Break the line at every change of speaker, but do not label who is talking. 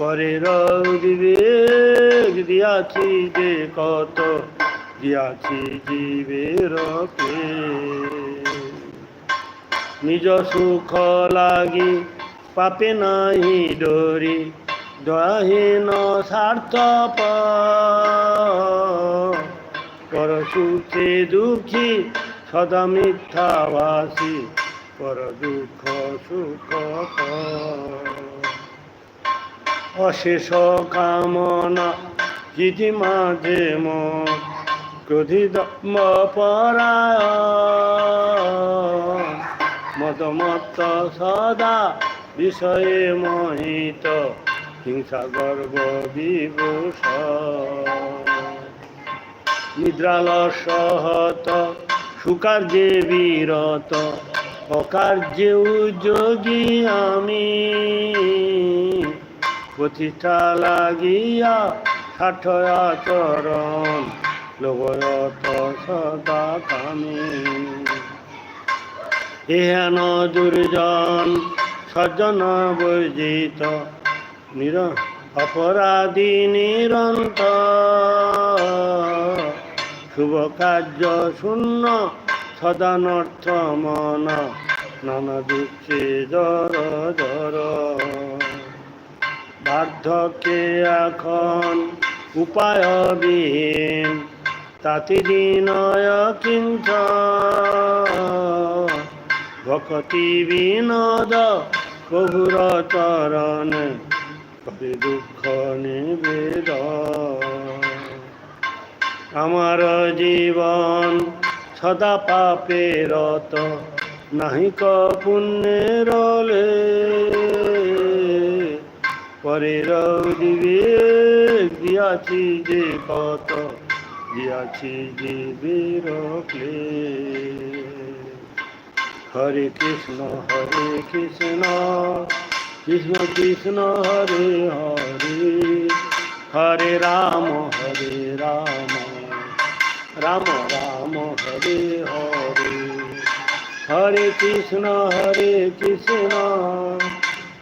পরে পরের বিবেক দিয়াছি যে কত দিয়াছি জীবের নিজ সুখ লাগি পাপে নাহি ডরি দয়াহীন স্বার্থ পর সুখে দুঃখী সদা মিথ্যাবাসী পর দুঃখ সুখ অশেষ কামনা হিজি মাঝে মন ক্রোধিত পরায়ণ সদা বিষয়ে মহিত হিংসা গর্ব বিভূষ নিদ্রাল নিদ্রালসহত সুকার্যে বিরত অকার্যে উদ্যোগী আমি প্রতিষ্ঠা লাগিয়া সাঠয়া চরণ লগরত সদা কামে এহেন দুর্জন সজ্জন বর্জিত নির অপরাধী নিরন্ত শুভ কার্য শূন্য সদানর্থ মন নানা দুঃখে জর জর বার্ধকে এখন উপায়বিহীন তাতি দিনয় কিঞ্চ ভকতি বিনোদ প্রভুর চরণ করে দুঃখ নিবেদ আমার জীবন সদা পাপে রত নাহিক পুণ্যের লে করে দিবে দিয়াছি যে কত দিয়াছি যে বেরকলে হরে কৃষ্ণ হরে কৃষ্ণ কৃষ্ণ কৃষ্ণ হরে হরে হরে রাম হরে রাম রাম রাম হরে হরে হরে কৃষ্ণ হরে কৃষ্ণ